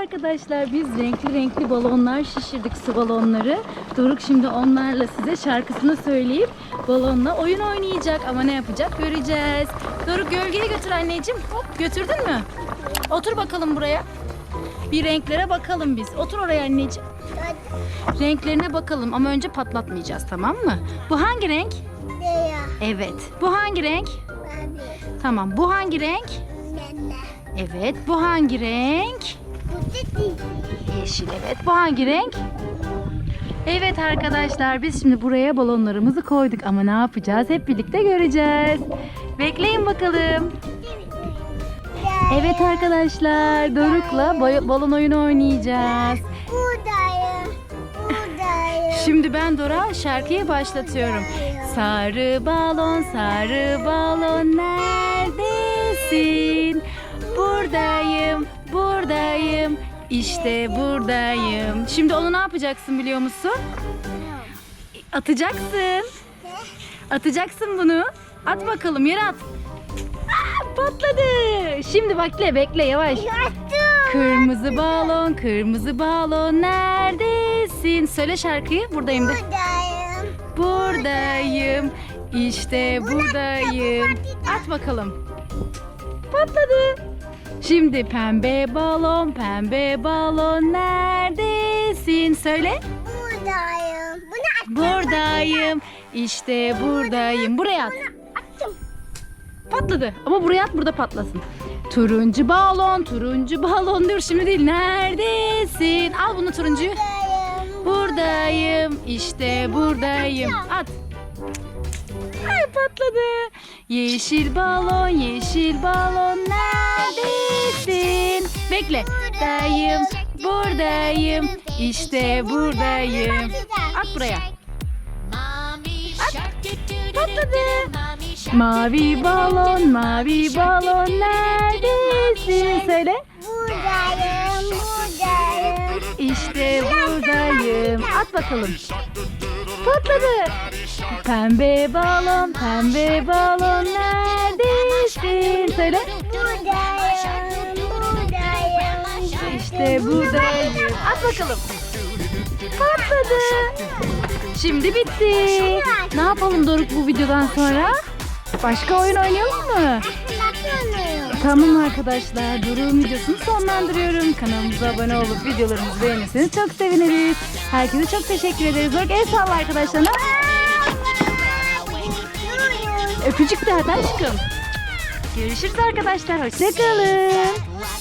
arkadaşlar. Biz renkli renkli balonlar şişirdik su balonları. Doruk şimdi onlarla size şarkısını söyleyip balonla oyun oynayacak. Ama ne yapacak göreceğiz. Doruk gölgeye götür anneciğim. Hop götürdün mü? Otur bakalım buraya. Bir renklere bakalım biz. Otur oraya anneciğim. Renklerine bakalım ama önce patlatmayacağız tamam mı? Bu hangi renk? Diyor. Evet. Bu hangi renk? Abi. Tamam. Bu hangi renk? Nene. Evet. Bu hangi renk? Yeşil evet. Bu hangi renk? Evet arkadaşlar biz şimdi buraya balonlarımızı koyduk ama ne yapacağız hep birlikte göreceğiz. Bekleyin bakalım. Evet arkadaşlar Doruk'la balon oyunu oynayacağız. Buradayım. Buradayım. Şimdi ben Dora şarkıyı başlatıyorum. Sarı balon, sarı balon neredesin? Buradayım. İşte buradayım. Şimdi onu ne yapacaksın biliyor musun? Atacaksın. Atacaksın bunu. At bakalım yere at. Aa, patladı. Şimdi bekle bekle yavaş. Kırmızı balon, kırmızı balon neredesin? Söyle şarkıyı. Buradayım de. Buradayım. Buradayım. İşte buradayım. At bakalım. Patladı. Şimdi pembe balon, pembe balon neredesin? Söyle. Buradayım. Bunu attım. Buradayım. İşte buradayım. Buraya at. Attım. Patladı. Ama buraya at burada patlasın. Turuncu balon, turuncu balon diyor şimdi değil. Neredesin? Al bunu turuncuyu. Buradayım. Buradayım. işte buradayım. At. Ay patladı. Yeşil balon, yeşil balon neredesin? Bekle. Buradayım, buradayım. İşte buradayım. At buraya. Patladı. Mavi balon, mavi balon neredesin? Söyle. Buradayım. Buradayım. İşte buradayım. At bakalım. Patladı. Pembe balon, pembe balon neredesin? Söyle. Buradayım. İşte buradayım. At bakalım. Patladı. Şimdi bitti. Ne yapalım Doruk bu videodan sonra? Başka oyun oynayalım mı? Tamam arkadaşlar. Doruk'un videosunu sonlandırıyorum. Kanalımıza abone olup videolarımızı beğenirseniz çok seviniriz. Herkese çok teşekkür ederiz. Doruk el salla arkadaşlarına. Öpücük de hadi aşkım. Görüşürüz arkadaşlar. Hoşçakalın.